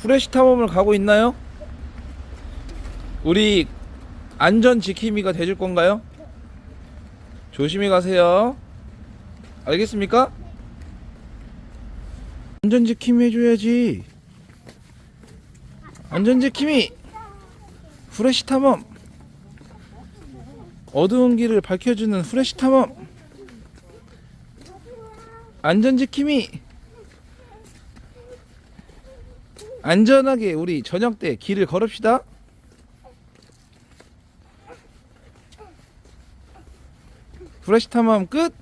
후레쉬 탐험을 가고 있나요? 우리 안전 지킴이가 돼줄 건가요? 조심히 가세요. 알겠습니까? 안전 지킴이 해줘야지. 안전 지킴이. 후레쉬 탐험. 어두운 길을 밝혀주는 후레쉬 탐험. 안전 지킴이. 안전하게 우리 저녁 때 길을 걸읍시다. 탐험 끝.